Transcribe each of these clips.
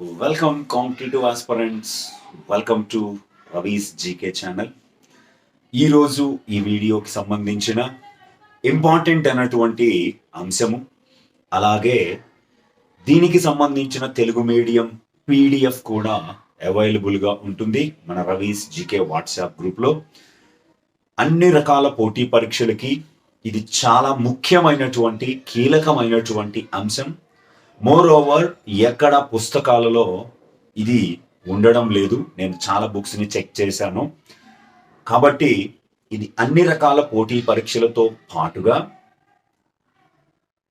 Welcome competitive aspirants welcome to Ravi's GK channel ఈరోజు ఈ వీడియోకి సంబంధించిన ఇంపార్టెంట్ అయినటువంటి అంశము అలాగే దీనికి సంబంధించిన తెలుగు మీడియం పీడిఎఫ్ కూడా అవైలబుల్గా ఉంటుంది మన రవీస్ జీకే వాట్సాప్ గ్రూప్లో అన్ని రకాల పోటీ పరీక్షలకి ఇది చాలా ముఖ్యమైనటువంటి కీలకమైనటువంటి అంశం. మోర్ ఓవర్ ఎక్కడ పుస్తకాలలో ఇది ఉండడం లేదు. నేను చాలా బుక్స్ని చెక్ చేశాను. కాబట్టి ఇది అన్ని రకాల పోటీ పరీక్షలతో పాటుగా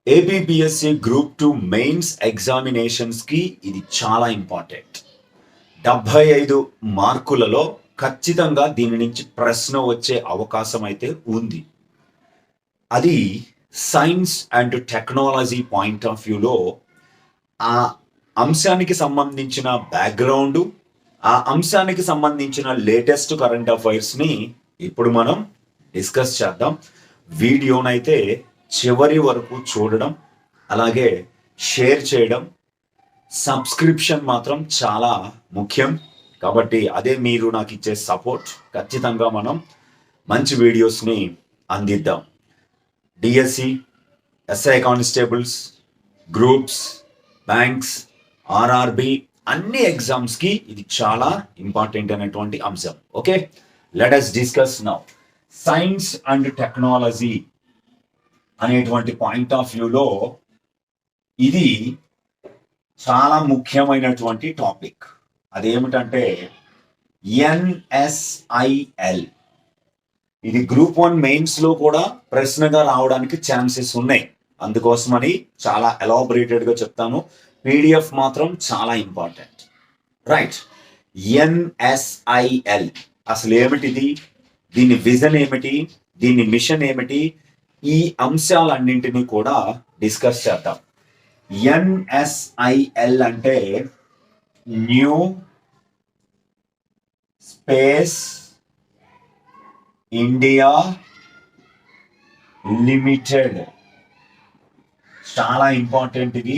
ఏబిబిఎస్సి గ్రూప్ టూ మెయిన్స్ ఎగ్జామినేషన్స్కి ఇది చాలా ఇంపార్టెంట్ డెబ్భై ఐదు మార్కులలో ఖచ్చితంగా దీని నుంచి ప్రశ్న వచ్చే అవకాశం అయితే ఉంది. అది science and technology point of వ్యూలో ఆ అంశానికి సంబంధించిన బ్యాక్గ్రౌండ్ ఆ అంశానికి సంబంధించిన లేటెస్ట్ కరెంట్ అఫైర్స్ని ఇప్పుడు మనం డిస్కస్ చేద్దాం. వీడియోనైతే చివరి వరకు చూడడం అలాగే షేర్ చేయడం. సబ్స్క్రిప్షన్ మాత్రం చాలా ముఖ్యం. కాబట్టి అదే మీరు నాకు ఇచ్చే సపోర్ట్ ఖచ్చితంగా మనం మంచి వీడియోస్ని అందిద్దాం. DSC SI constables groups banks RRB అన్ని ఎగ్జామ్స్కి ఇది చాలా ఇంపార్టెంట్ అయినటువంటి అంశం. Okay let us discuss now science and technology అనేటువంటి పాయింట్ ఆఫ్ వ్యూలో ఇది చాలా ముఖ్యమైనటువంటి టాపిక్ అదేమిటంటే ఎన్ఎస్ఐఎల్ ఇది గ్రూప్ వన్ మెయిన్స్లో కూడా ప్రశ్నగా రావడానికి ఛాన్సెస్ ఉన్నాయి. అందుకోసమని చాలా ఎలాబరేటెడ్గా చెప్తాను. పీడిఎఫ్ మాత్రం చాలా ఇంపార్టెంట్ రైట్ ఎన్ఎస్ఐఎల్ అసలు ఏమిటిది? దీని విజన్ ఏమిటి? దీని మిషన్ ఏమిటి? ఈ అంశాలన్నింటినీ కూడా డిస్కస్ చేద్దాం. ఎన్ఎస్ఐఎల్ అంటే న్యూ స్పేస్ ఇండియా లిమిటెడ్ చాలా ఇంపార్టెంట్ ఇది.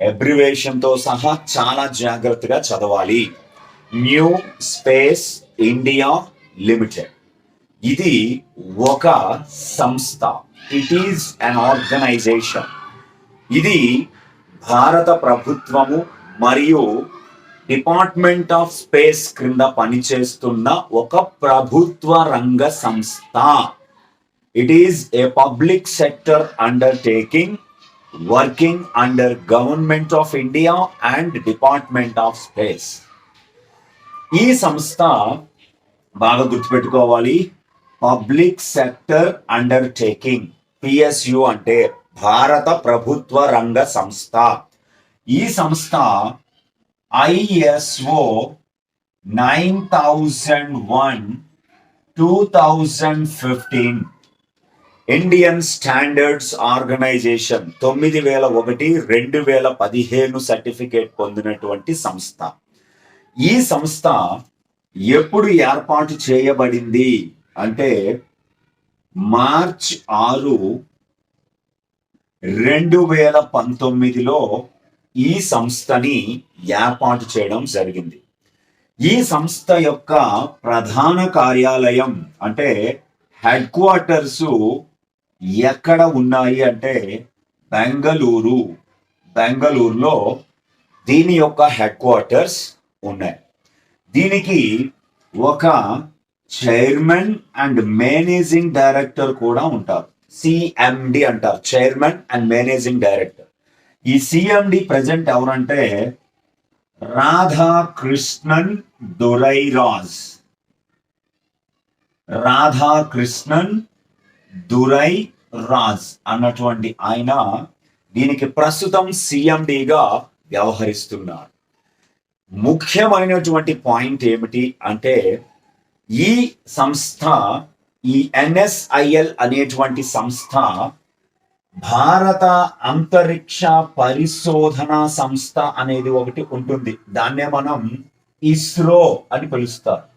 ఎబ్రివేషన్తో సహా చాలా జాగ్రత్తగా చదవాలి. న్యూ స్పేస్ ఇండియా లిమిటెడ్ ఇది ఒక సంస్థ. ఇట్ ఈజ్ అన్ ఆర్గనైజేషన్ ఇది భారత ప్రభుత్వము మరియు డిపార్ట్మెంట్ ఆఫ్ స్పేస్ క్రింద పనిచేస్తున్న ఒక ప్రభుత్వ రంగ సంస్థ. It is a public sector undertaking working under government of India and department of space ఈ సంస్థ బాగా గుర్తుపెట్టుకోవాలి. పబ్లిక్ సెక్టర్ అండర్టేకింగ్ పిఎస్యు అంటే భారత ప్రభుత్వ రంగ సంస్థ. ఈ సంస్థ ISO nine thousand one two thousand fifteen Indian standards organisation తొమ్మిది వేల ఒకటి రెండు వేల పదిహేను సర్టిఫికేట్ పొందినటువంటి సంస్థ. ఈ సంస్థ ఎప్పుడు ఏర్పాటు చేయబడింది అంటే మార్చ్ ఆరు రెండు వేల పంతొమ్మిదిలో ఈ సంస్థని ఏర్పాటు చేయడం జరిగింది. ఈ సంస్థ యొక్క ప్రధాన కార్యాలయం అంటే హెడ్ క్వార్టర్సు ఎక్కడ ఉన్నాయి అంటే బెంగళూరు. బెంగళూరులో దీని యొక్క హెడ్ క్వార్టర్స్ ఉన్నాయి. దీనికి ఒక చైర్మన్ అండ్ మేనేజింగ్ డైరెక్టర్ కూడా ఉంటారు. సిఎండి అంటారు. Chairman and managing director. ఈ సిఎండి ప్రజెంట్ ఎవరంటే రాధాకృష్ణన్ దురైరాజ్. రాధాకృష్ణన్ దురై రాజ్ అన్నటువంటి ఆయన దీనికి ప్రస్తుతం సిఎండిగా వ్యవహరిస్తున్నారు ముఖ్యమైనటువంటి పాయింట్ ఏమిటి అంటే ఈ సంస్థ ఈ ఎన్ఎస్ఐఎల్ అనేటువంటి సంస్థ భారత అంతరిక్ష పరిశోధన సంస్థ అనేది ఒకటి ఉంటుంది. దాన్నే మనం ఇస్రో అని పిలుస్తారు.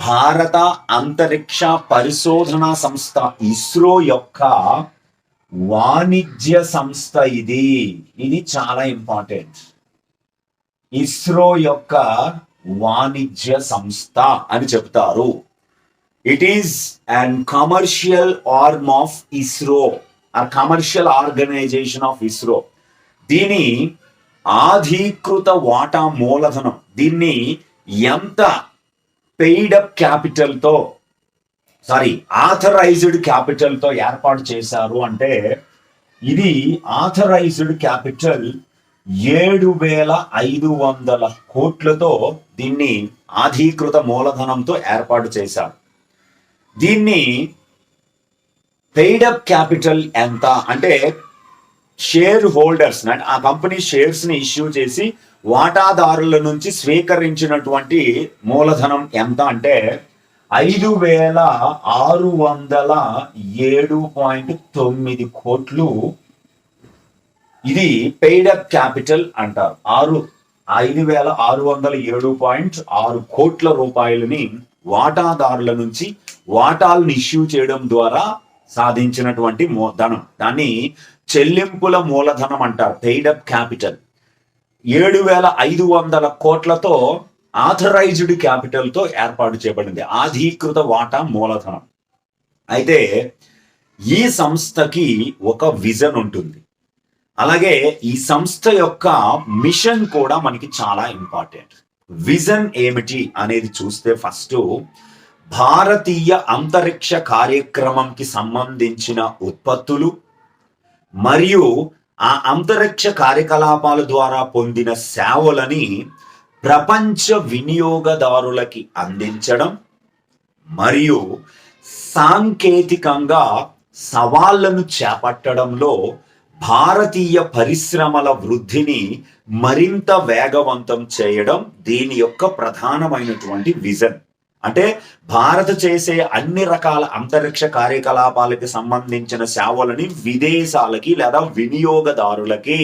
భారత అంతరిక్ష పరిశోధన సంస్థ ఇస్రో యొక్క వాణిజ్య సంస్థ ఇది. ఇది చాలా ఇంపార్టెంట్. ఇస్రో యొక్క వాణిజ్య సంస్థ అని చెప్తారు. It is and commercial arm of ISRO or commercial organisation of ISRO దీని ఆధీకృత వాటా మూలధనం దీన్ని ఎంత పెయిడ్ అప్ క్యాపిటల్తో సారీ ఆథరైజ్డ్ క్యాపిటల్తో ఏర్పాటు చేశారు అంటే ఇది ఆథరైజ్డ్ క్యాపిటల్ ఏడు వేల ఐదు వందల కోట్లతో దీన్ని ఆధీకృత మూలధనంతో ఏర్పాటు చేశారు. దీన్ని పెయిడప్ క్యాపిటల్ ఎంత అంటే షేర్ హోల్డర్స్ ఆ కంపెనీ షేర్స్ని ఇష్యూ చేసి వాటాదారుల నుంచి స్వీకరించినటువంటి మూలధనం ఎంత అంటే ఐదు వేల ఆరు వందల ఏడు పాయింట్ తొమ్మిది కోట్లు. ఇది పెయిడ్ అప్ క్యాపిటల్ అంటారు. ఆరు ఐదు వేల ఆరు వందల ఏడు పాయింట్ ఆరు కోట్ల రూపాయలని వాటాదారుల నుంచి వాటాలను ఇష్యూ చేయడం ద్వారా సాధించినటువంటి ధనం. దాన్ని చెల్లింపుల మూలధనం అంటారు. పెయిడ్ అప్ క్యాపిటల్ ఏడు వేల ఐదు వందల కోట్లతో ఆథరైజ్డ్ క్యాపిటల్తో ఏర్పాటు చేయబడింది. ఆధీకృత వాటా మూలధనం. అయితే ఈ సంస్థకి ఒక విజన్ ఉంటుంది. అలాగే ఈ సంస్థ యొక్క మిషన్ కూడా మనకి చాలా ఇంపార్టెంట్ విజన్ ఏమిటి అనేది చూస్తే ఫస్ట్ భారతీయ అంతరిక్ష కార్యక్రమంకి సంబంధించిన ఉత్పత్తులు మరియు ఆ అంతరిక్ష కార్యకలాపాల ద్వారా పొందిన సేవలని ప్రపంచ వినియోగదారులకి అందించడం మరియు సాంకేతికంగా సవాళ్ళను చేపట్టడంలో భారతీయ పరిశ్రమల వృద్ధిని మరింత వేగవంతం చేయడం దీని యొక్క ప్రధానమైనటువంటి విజన్. అంటే భారత్ చేసే అన్ని రకాల అంతరిక్ష కార్యకలాపాలకి సంబంధించిన సేవలని విదేశాలకి లేదా వినియోగదారులకి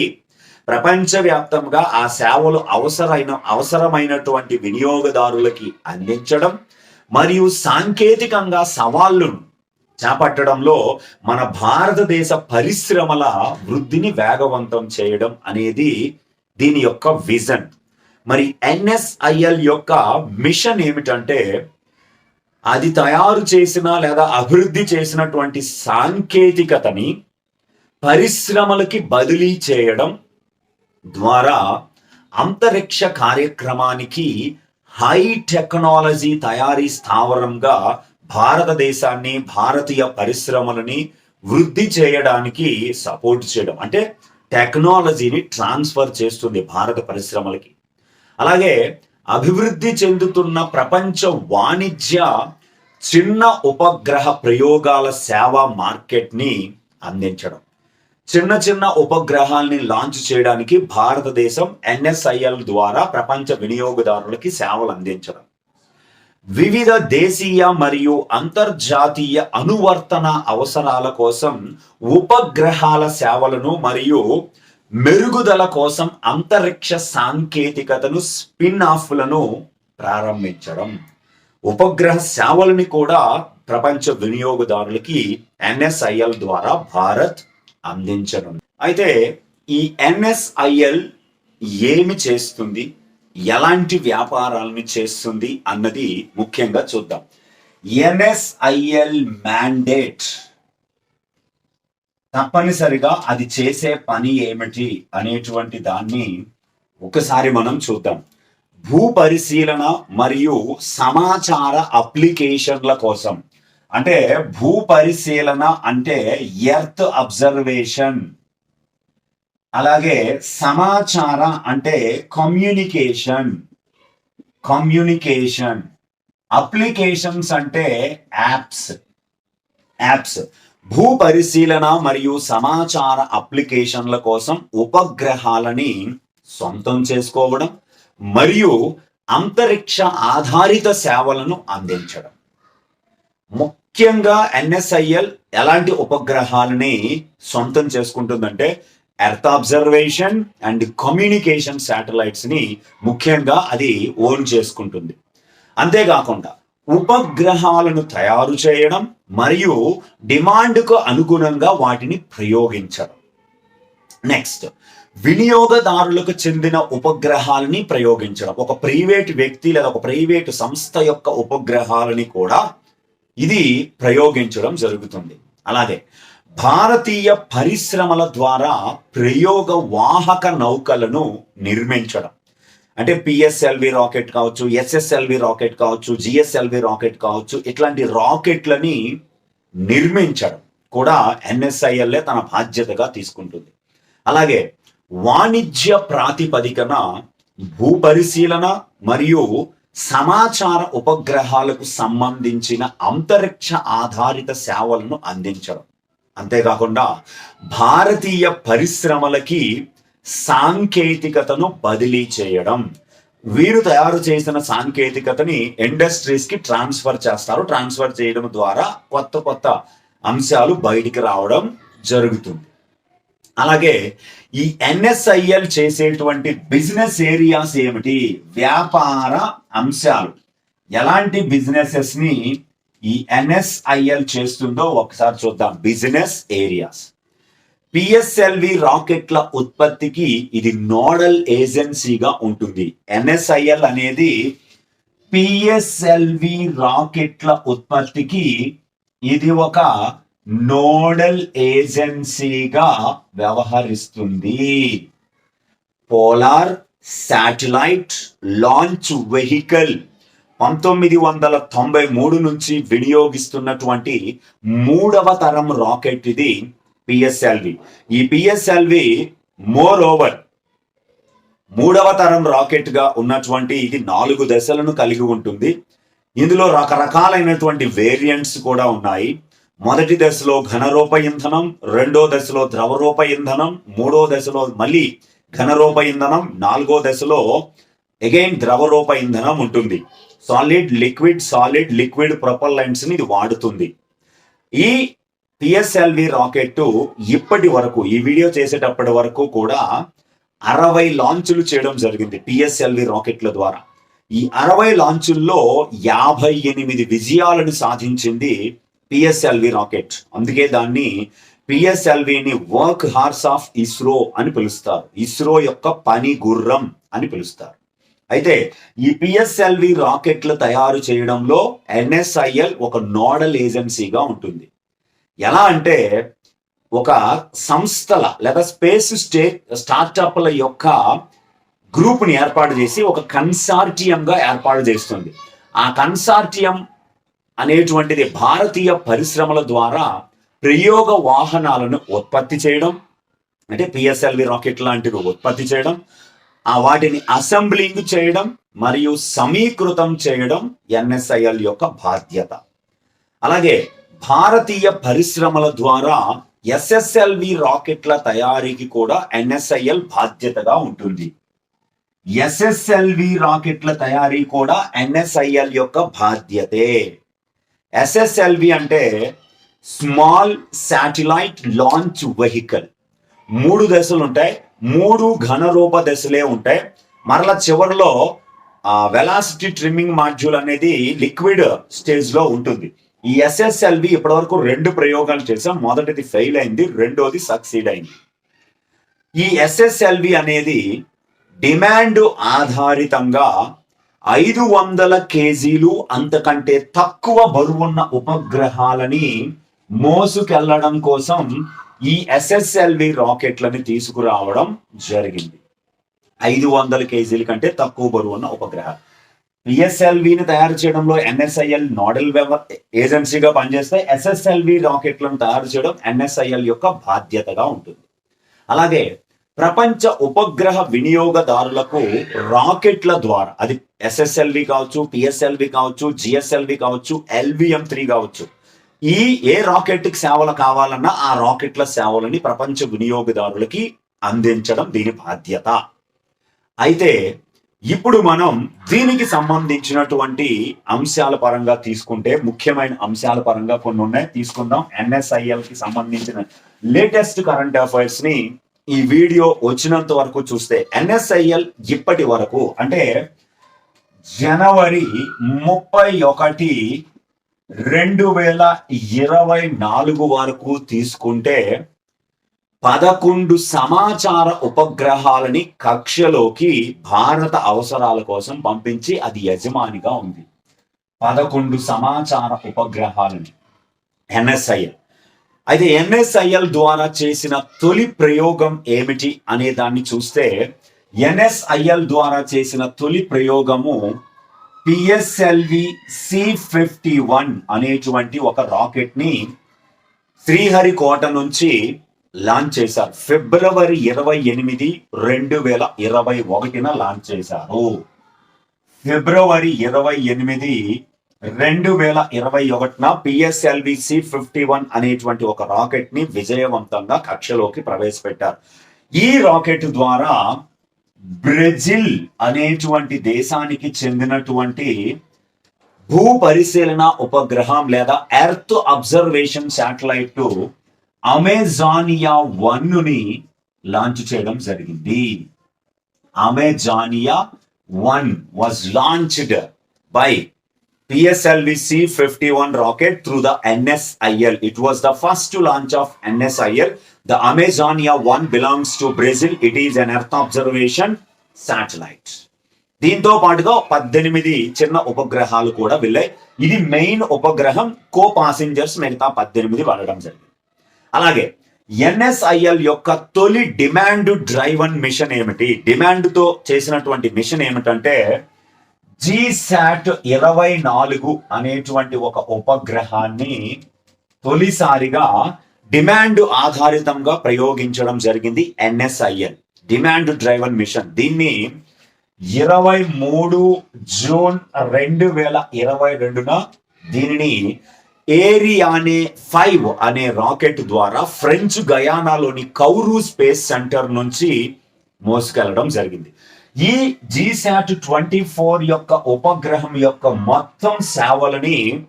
ప్రపంచవ్యాప్తంగా ఆ సేవలు అవసరమైన అవసరమైనటువంటి వినియోగదారులకి అందించడం మరియు సాంకేతికంగా సవాళ్ళను చేపట్టడంలో మన భారతదేశ పరిశ్రమల వృద్ధిని వేగవంతం చేయడం అనేది దీని యొక్క విజన్. మరి ఎన్ఎస్ఐఎల్ యొక్క మిషన్ ఏమిటంటే అది తయారు చేసిన లేదా అభివృద్ధి చేసినటువంటి సాంకేతికతని పరిశ్రమలకి బదిలీ చేయడం ద్వారా అంతరిక్ష కార్యక్రమానికి హై టెక్నాలజీ తయారీ స్థావరంగా భారతదేశాన్ని భారతీయ పరిశ్రమలని వృద్ధి చేయడానికి సపోర్ట్ చేయడం. అంటే టెక్నాలజీని ట్రాన్స్ఫర్ చేస్తుంది భారత పరిశ్రమలకి. అలాగే అభివృద్ధి చెందుతున్న ప్రపంచ వాణిజ్య చిన్న ఉపగ్రహ ప్రయోగాల సేవా మార్కెట్ని అందించడం. చిన్న చిన్న ఉపగ్రహాల్ని లాంచ్ చేయడానికి భారతదేశం ఎన్ఎస్ఐఎల్ ద్వారా ప్రపంచ వినియోగదారులకి సేవలు అందించడం. వివిధ దేశీయ మరియు అంతర్జాతీయ అనువర్తన అవసరాల కోసం ఉపగ్రహాల సేవలను మరియు మెరుగుదల కోసం అంతరిక్ష సాంకేతికతను స్పిన్ ఆఫ్లను ప్రారంభించడం. ఉపగ్రహ సేవలని కూడా ప్రపంచ వినియోగదారులకి ఎన్ఎస్ఐఎల్ ద్వారా భారత్ అందించడం అయితే ఈ ఎన్ఎస్ఐఎల్ ఏమి చేస్తుంది? ఎలాంటి వ్యాపారాలను చేస్తుంది? అన్నది ముఖ్యంగా చూద్దాం. ఎన్ఎస్ఐఎల్ మ్యాండేట్ తప్పనిసరిగా అది చేసే పని ఏమిటి అనేటువంటి దాన్ని ఒకసారి మనం చూద్దాం. భూ పరిశీలన మరియు సమాచార అప్లికేషన్ల కోసం. అంటే భూ పరిశీలన అంటే ఎర్త్ అబ్జర్వేషన్. అలాగే సమాచార అంటే కమ్యూనికేషన్. కమ్యూనికేషన్. అప్లికేషన్స్ అంటే యాప్స్. యాప్స్. భూ పరిశీలన మరియు సమాచార అప్లికేషన్ల కోసం ఉపగ్రహాలని సొంతం చేసుకోవడం మరియు అంతరిక్ష ఆధారిత సేవలను అందించడం. ముఖ్యంగా ఎన్ఎస్ఐఎల్ ఎలాంటి ఉపగ్రహాలని సొంతం చేసుకుంటుందంటే ఎర్త్ అబ్జర్వేషన్ అండ్ కమ్యూనికేషన్ శాటిలైట్స్ని ముఖ్యంగా అది ఓన్ చేసుకుంటుంది. అంతేకాకుండా ఉపగ్రహాలను తయారు చేయడం మరియు డిమాండ్కు అనుగుణంగా వాటిని ప్రయోగించడం. నెక్స్ట్ వినియోగదారులకు చెందిన ఉపగ్రహాలని ప్రయోగించడం. ఒక ప్రైవేట్ వ్యక్తి లేదా ఒక ప్రైవేట్ సంస్థ యొక్క ఉపగ్రహాలని కూడా ఇది ప్రయోగించడం జరుగుతుంది. అలాగే భారతీయ పరిశ్రమల ద్వారా ప్రయోగ వాహక నౌకలను నిర్మించడం. అంటే పిఎస్ఎల్వి రాకెట్ కావచ్చు ఎస్ఎస్ఎల్వి రాకెట్ కావచ్చు జిఎస్ఎల్వి రాకెట్ కావచ్చు ఇట్లాంటి రాకెట్లని నిర్మించడం కూడా ఎన్ఎస్ఐఎల్ఏ తన బాధ్యతగా తీసుకుంటుంది. అలాగే వాణిజ్య ప్రాతిపదికన భూపరిశీలన మరియు సమాచార ఉపగ్రహాలకు సంబంధించిన అంతరిక్ష ఆధారిత సేవలను అందించడం. అంతేకాకుండా భారతీయ పరిశ్రమలకి సాంకేతికతను బదిలీ చేయడం. వీరు తయారు చేసిన సాంకేతికతని ఇండస్ట్రీస్కి ట్రాన్స్ఫర్ చేస్తారు. ట్రాన్స్ఫర్ చేయడం ద్వారా కొత్త కొత్త అంశాలు బయటికి రావడం జరుగుతుంది. అలాగే ఈ ఎన్ఎస్ఐఎల్ చేసేటువంటి బిజినెస్ ఏరియాస్ ఏమిటి? వ్యాపార అంశాలు. ఎలాంటి బిజినెసెస్ని ఈ ఎన్ఎస్ఐఎల్ చేస్తుందో ఒకసారి చూద్దాం. Business areas. పిఎస్ఎల్వి రాకెట్ల ఉత్పత్తికి ఇది నోడల్ ఏజెన్సీగా ఉంటుంది. ఎన్ఎస్ఐఎల్ అనేది పిఎస్ఎల్వి రాకెట్ల ఉత్పత్తికి ఇది ఒక నోడల్ ఏజెన్సీగా వ్యవహరిస్తుంది. పోలార్ శాటిలైట్ లాంచ్ వెహికల్ పంతొమ్మిది వందల తొంభై మూడు నుంచి వినియోగిస్తున్నటువంటి మూడవ తరం రాకెట్ ఇది. పిఎస్ఎల్వి ఈ పిఎస్ఎల్వి మోర్ ఓవర్ మూడవ తరం రాకెట్గా ఉన్నటువంటి ఇది నాలుగు దశలను కలిగి ఉంటుంది. ఇందులో రకరకాలైనటువంటి వేరియంట్స్ కూడా ఉన్నాయి. మొదటి దశలో ఘనరూప ఇంధనం రెండో దశలో ద్రవరూప ఇంధనం మూడో దశలో మళ్ళీ ఘనరూప ఇంధనం నాలుగో దశలో అగైన్ ద్రవరూప ఇంధనం ఉంటుంది. సాలిడ్ లిక్విడ్ సాలిడ్ లిక్విడ్ ప్రొపల్లెంట్స్ని ఇది వాడుతుంది. ఈ పిఎస్ఎల్వి రాకెట్ ఇప్పటి వరకు ఈ వీడియో చేసేటప్పటి వరకు కూడా అరవై లాంచులు చేయడం జరిగింది పిఎస్ఎల్వి రాకెట్ల ద్వారా. ఈ అరవై లాంచుల్లో యాభై ఎనిమిది విజయాలను సాధించింది పిఎస్ఎల్వి రాకెట్. అందుకే దాన్ని పిఎస్ఎల్విని వర్క్ హార్స్ ఆఫ్ ఇస్రో అని పిలుస్తారు. ఇస్రో యొక్క పని గుర్రం అని పిలుస్తారు. అయితే ఈ పిఎస్ఎల్వి రాకెట్లు తయారు చేయడంలో ఎన్ఎస్ఐఎల్ ఒక నోడల్ ఏజెన్సీగా ఉంటుంది. ఎలా అంటే ఒక సంస్థల లేదా స్పేస్ స్టే స్టార్టప్ల యొక్క గ్రూప్ని ఏర్పాటు చేసి ఒక కన్సార్టియంగా ఏర్పాటు చేస్తుంది. ఆ కన్సార్టియం అనేటువంటిది భారతీయ పరిశ్రమల ద్వారా ప్రయోగ వాహనాలను ఉత్పత్తి చేయడం అంటే పిఎస్ఎల్వి రాకెట్ లాంటివి ఉత్పత్తి చేయడం ఆ వాటిని అసెంబ్లింగ్ చేయడం మరియు సమీకృతం చేయడం ఎన్ఎస్ఐఎల్ యొక్క బాధ్యత. అలాగే భారతీయ పరిశ్రమల ద్వారా ఎస్ఎస్ఎల్వి రాకెట్ల తయారీకి కూడా ఎన్ఎస్ఐఎల్ బాధ్యతగా ఉంటుంది. ఎస్ఎస్ఎల్వి రాకెట్ల తయారీ కూడా ఎన్ఎస్ఐఎల్ యొక్క బాధ్యతే. ఎస్ఎస్ఎల్వి అంటే స్మాల్ శాటిలైట్ లాంచ్ వెహికల్. మూడు దశలు ఉంటాయి. మూడు ఘనరూప దశలే ఉంటాయి. మరలా చివరిలో వెలాసిటీ ట్రిమ్మింగ్ మాడ్యూల్ అనేది లిక్విడ్ స్టేజ్లో ఉంటుంది. ఈ ఎస్ఎస్ఎల్వి ఇప్పటివరకు రెండు ప్రయోగాలు చేసాం మొదటిది ఫెయిల్ అయింది రెండోది సక్సీడ్ అయింది. ఈ ఎస్ఎస్ఎల్వి అనేది డిమాండ్ ఆధారితంగా ఐదు వందల కేజీలు అంతకంటే తక్కువ బరువున్న ఉపగ్రహాలని మోసుకెళ్ళడం కోసం ఈ ఎస్ఎస్ఎల్వి రాకెట్లని తీసుకురావడం జరిగింది. ఐదు వందల కేజీల కంటే తక్కువ బరువు ఉన్న ఉపగ్రహాలు. పిఎస్ఎల్విని తయారు చేయడంలో ఎన్ఎస్ఐఎల్ నోడల్ ఏజెన్సీగా పనిచేస్తే ఎస్ఎస్ఎల్వి రాకెట్లను తయారు చేయడం ఎన్ఎస్ఐఎల్ యొక్క బాధ్యతగా ఉంటుంది. అలాగే ప్రపంచ ఉపగ్రహ వినియోగదారులకు రాకెట్ల ద్వారా అది ఎస్ఎస్ఎల్వి కావచ్చు పిఎస్ఎల్వి కావచ్చు జిఎస్ఎల్వి కావచ్చు ఎల్విఎం త్రీ కావచ్చు ఈ ఏ రాకెట్కి సేవలు కావాలన్నా ఆ రాకెట్ల సేవలని ప్రపంచ వినియోగదారులకి అందించడం దీని బాధ్యత. అయితే ఇప్పుడు మనం దీనికి సంబంధించినటువంటి అంశాల పరంగా తీసుకుంటే ముఖ్యమైన అంశాల పరంగా కొన్ని ఉన్నాయి. తీసుకుందాం. ఎన్ఎస్ఐఎల్కి సంబంధించిన లేటెస్ట్ కరెంట్ అఫైర్స్ని ఈ వీడియో వచ్చినంత వరకు చూస్తే ఎన్ఎస్ఐఎల్ ఇప్పటి వరకు అంటే జనవరి ముప్పై ఒకటి రెండు వేల ఇరవై నాలుగు వరకు తీసుకుంటే పదకొండు సమాచార ఉపగ్రహాలని కక్షలోకి భారత అవసరాల కోసం పంపించి అది యజమానిగా ఉంది. పదకొండు సమాచార ఉపగ్రహాలని ఎన్ఎస్ఐఎల్ అయితే ఎన్ఎస్ఐఎల్ ద్వారా చేసిన తొలి ప్రయోగం ఏమిటి అనే దాన్ని చూస్తే ఎన్ఎస్ఐఎల్ ద్వారా చేసిన తొలి ప్రయోగము పిఎస్ఎల్వి సి ఫిఫ్టీ వన్ అనేటువంటి ఒక రాకెట్ని శ్రీహరికోట నుంచి లాంచ్ చేశారు. ఫిబ్రవరి ఇరవై ఎనిమిది రెండు వేల ఇరవై ఒకటిన లాంచ్ చేశారు. ఫిబ్రవరి ఇరవై ఎనిమిది రెండు వేల ఇరవై ఒకటిన పిఎస్ఎల్విసి ఫిఫ్టీ వన్ అనేటువంటి ఒక రాకెట్ని విజయవంతంగా కక్షలోకి ప్రవేశపెట్టారు. ఈ రాకెట్ ద్వారా బ్రెజిల్ అనేటువంటి దేశానికి చెందినటువంటి భూ పరిశీలన ఉపగ్రహం లేదా ఎర్త్ అబ్జర్వేషన్ శాటిలైట్ అమెజానియా వన్ని లాంచ్ చేయడం జరిగింది Amazonia one was launched by PSLV C51 rocket through the NSIL. It was the first launch of NSIL. The Amazonia 1 belongs to Brazil. It is an Earth observation satellite. దీంతో పాటుగా పద్దెనిమిది చిన్న ఉపగ్రహాలు కూడా వెళ్ళాయి ఇది మెయిన్ ఉపగ్రహం కో పాసింజర్స్ మిగతా పద్దెనిమిది వెళ్ళడం జరిగింది అలాగే ఎన్ఎస్ఐఎల్ యొక్క తొలి డిమాండ్ డ్రైవన్ మిషన్ ఏమిటి? డిమాండ్తో చేసినటువంటి మిషన్ ఏమిటంటే జీశాట్ ఇరవై నాలుగు అనేటువంటి ఒక ఉపగ్రహాన్ని తొలిసారిగా డిమాండ్ ఆధారితంగా ప్రయోగించడం జరిగింది ఎన్ఎస్ఐఎల్. Demand driven machine. దీన్ని ఇరవై మూడు జూన్ రెండు వేల ఇరవై రెండున దీనిని ఏరియానే ఫైవ్ అనే రాకెట్ ద్వారా ఫ్రెంచ్ గయానాలోని కౌరు స్పేస్ సెంటర్ నుంచి మోసుకెళ్ళడం జరిగింది. ఈ జీశాట్ ట్వంటీ ఫోర్ యొక్క ఉపగ్రహం యొక్క మొత్తం సేవలని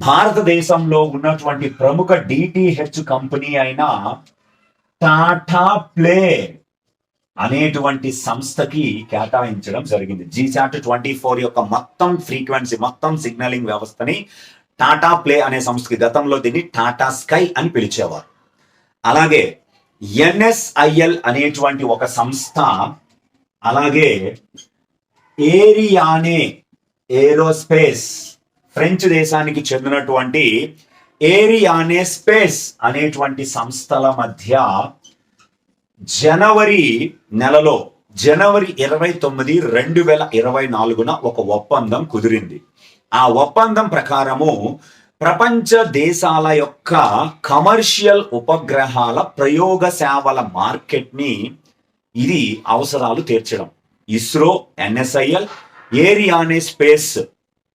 భారతదేశంలో ఉన్నటువంటి ప్రముఖ డిటిహెచ్ కంపెనీ అయిన టాటా ప్లే అనేటువంటి సంస్థకి కేటాయించడం జరిగింది. జీశాట్ ట్వంటీ ఫోర్ యొక్క మొత్తం ఫ్రీక్వెన్సీ మొత్తం సిగ్నలింగ్ వ్యవస్థని టాటా ప్లే అనే సంస్థకి గతంలో దీన్ని టాటా స్కై అని పిలిచేవారు. అలాగే ఎన్ఎస్ఐఎల్ అనేటువంటి ఒక సంస్థ అలాగే ఏరియానే ఏరోస్పేస్ ఫ్రెంచ్ దేశానికి చెందినటువంటి ఏరియానే స్పేస్ అనేటువంటి సంస్థల మధ్య జనవరి నెలలో జనవరి ఇరవై తొమ్మిది రెండు వేల ఇరవై నాలుగున ఒక ఒప్పందం కుదిరింది. ఆ ఒప్పందం ప్రకారము ప్రపంచ దేశాల యొక్క కమర్షియల్ ఉపగ్రహాల ప్రయోగ సేవల మార్కెట్ని ఇది అవసరాలు తీర్చడం. ISRO NSIL Ariane space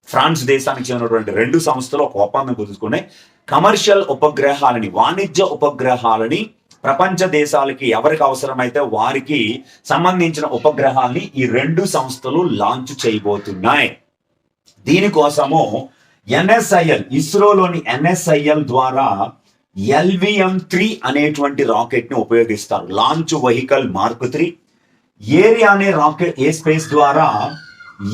France దేశానికి చెందినటువంటి రెండు సంస్థలు ఒక ఒప్పందం కుదుర్చుకున్నాయి కమర్షియల్ ఉపగ్రహాలని వాణిజ్య ఉపగ్రహాలని ప్రపంచ దేశాలకి ఎవరికి అవసరమైతే వారికి సంబంధించిన ఉపగ్రహాల్ని ఈ రెండు సంస్థలు లాంచ్ చేయబోతున్నాయి. దీనికోసము ఎన్ఎస్ఐఎల్ ఇస్రోలోని ఎన్ఎస్ఐఎల్ ద్వారా ఎల్విఎం త్రీ అనేటువంటి రాకెట్ని ఉపయోగిస్తారు. Launch vehicle mark three Ariane అనే రాకెట్ ఏ స్పేస్ ద్వారా?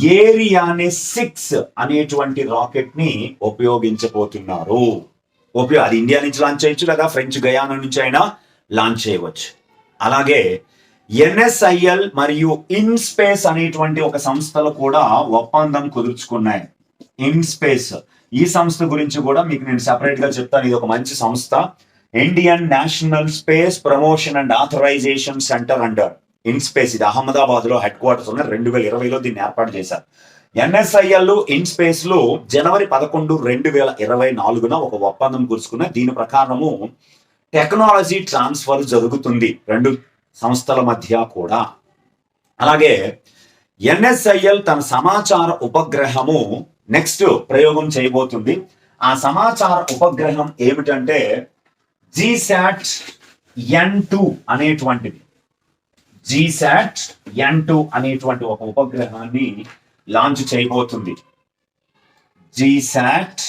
ఏరియానే సిక్స్ అనేటువంటి రాకెట్ని ఉపయోగించబోతున్నారు. ఉపయోగ అది ఇండియా నుంచి లాంచ్ చేయొచ్చు లేదా ఫ్రెంచ్ గయానా నుంచి అయినా లాంచ్ చేయవచ్చు. అలాగే ఎన్ఎస్ఐఎల్ మరియు ఇన్ స్పేస్ అనేటువంటి ఒక సంస్థలు కూడా ఒప్పందం కుదుర్చుకున్నాయి. ఇన్ స్పేస్ ఈ సంస్థ గురించి కూడా మీకు నేను సెపరేట్గా చెప్తాను. ఇది ఒక మంచి సంస్థ. Indian national space promotion and authorisation centre under in space ఇది అహ్మదాబాద్లో హెడ్ క్వార్టర్స్ ఉన్న రెండు వేల ఇరవైలో దీన్ని ఏర్పాటు చేశారు. ఎన్ఎస్ఐఎల్ ఇన్స్పేస్లో జనవరి పదకొండు రెండు వేల ఇరవై నాలుగున ఒక ఒప్పందం కురుచుకున్న దీని ప్రకారము టెక్నాలజీ ట్రాన్స్ఫర్ జరుగుతుంది. రెండు సంస్థల మధ్య కూడా. అలాగే ఎన్ఎస్ఐఎల్ తన సమాచార ఉపగ్రహము నెక్స్ట్ ప్రయోగం చేయబోతుంది. ఆ సమాచార ఉపగ్రహం ఏమిటంటే జీశాట్ ఎన్ టూ అనేటువంటిది. జీశాట్ ఎన్ టూ అనేటువంటి ఒక ఉపగ్రహాన్ని లాంచ్ చేయబోతుంది. జీశాట్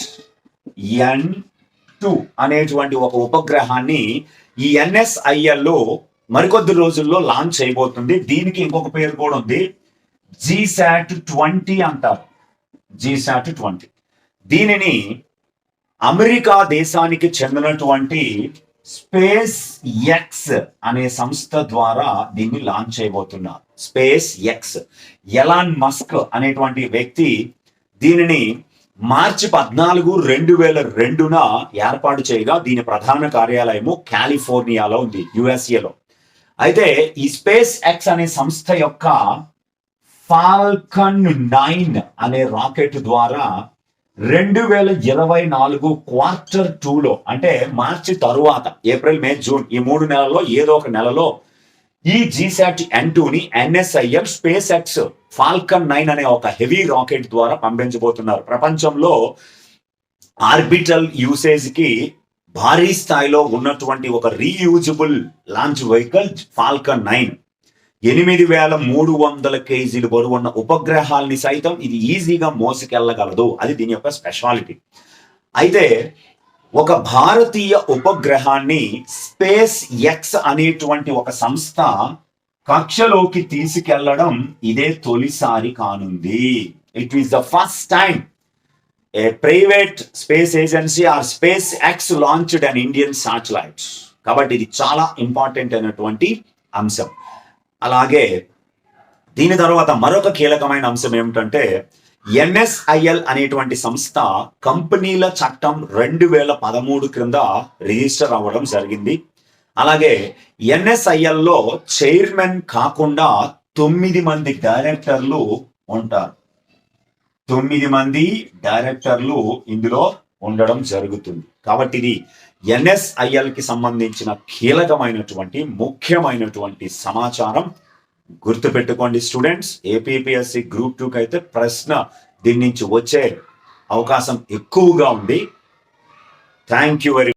ఎన్ టూ అనేటువంటి ఒక ఉపగ్రహాన్ని ఈ ఎన్ఎస్ఐఎల్లో మరికొద్ది రోజుల్లో లాంచ్ చేయబోతుంది దీనికి ఇంకొక పేరు కూడా ఉంది. జీశాట్ ట్వంటీ అంటారు. జీశాట్ ట్వంటీ దీనిని అమెరికా దేశానికి చెందినటువంటి స్పేస్ ఎక్స్ అనే సంస్థ ద్వారా దీన్ని లాంచ్ చేయబోతున్నారు స్పేస్ ఎక్స్ ఎలాన్ మస్క్ అనేటువంటి వ్యక్తి దీనిని మార్చి పద్నాలుగు రెండు వేల రెండున ఏర్పాటు చేయగా దీని ప్రధాన కార్యాలయము కాలిఫోర్నియాలో ఉంది. యుఎస్ఏలో అయితే ఈ స్పేస్ ఎక్స్ అనే సంస్థ యొక్క ఫాల్కన్ నైన్ అనే రాకెట్ ద్వారా రెండు వేల ఇరవై నాలుగు క్వార్టర్ టూలో అంటే మార్చి తరువాత ఏప్రిల్ మే జూన్ ఈ మూడు నెలల్లో ఏదో ఒక నెలలో ఈ జీసాట్ ఎన్ టూని NSIL Space X Falcon nine అనే ఒక హెవీ రాకెట్ ద్వారా పంపించబోతున్నారు. ప్రపంచంలో ఆర్బిటల్ యూసేజ్కి భారీ స్థాయిలో ఉన్నటువంటి ఒక reusable launch vehicle Falcon nine ఎనిమిది వేల మూడు వందల కేజీలు బరువున్న ఉపగ్రహాల్ని సైతం ఇది ఈజీగా మోసుకెళ్ళగలదు. అది దీని యొక్క స్పెషాలిటీ అయితే ఒక భారతీయ ఉపగ్రహాన్ని స్పేస్ ఎక్స్ అనేటువంటి ఒక సంస్థ కక్షలోకి తీసుకెళ్ళడం ఇదే తొలిసారి కానుంది. It is the first time a private space agency or Space X launched an Indian satellites కాబట్టి ఇది చాలా ఇంపార్టెంట్ అయినటువంటి అంశం. అలాగే దీని తర్వాత మరొక కీలకమైన అంశం ఏమిటంటే ఎన్ఎస్ఐఎల్ అనేటువంటి సంస్థ కంపెనీల చట్టం రెండు వేల పదమూడు క్రింద రిజిస్టర్ అవ్వడం జరిగింది. అలాగే ఎన్ఎస్ఐఎల్లో చైర్మన్ కాకుండా తొమ్మిది మంది డైరెక్టర్లు ఉంటారు. తొమ్మిది మంది డైరెక్టర్లు ఇందులో ఉండడం జరుగుతుంది. కాబట్టి ఇది ఎన్ఎస్ఐఎల్కి సంబంధించిన కీలకమైనటువంటి ముఖ్యమైనటువంటి సమాచారం. గుర్తుపెట్టుకోండి స్టూడెంట్స్ ఏపీపీఎస్సి గ్రూప్ టూకి అయితే ప్రశ్న దీని నుంచి వచ్చే అవకాశం ఎక్కువగా ఉంది. Thank you very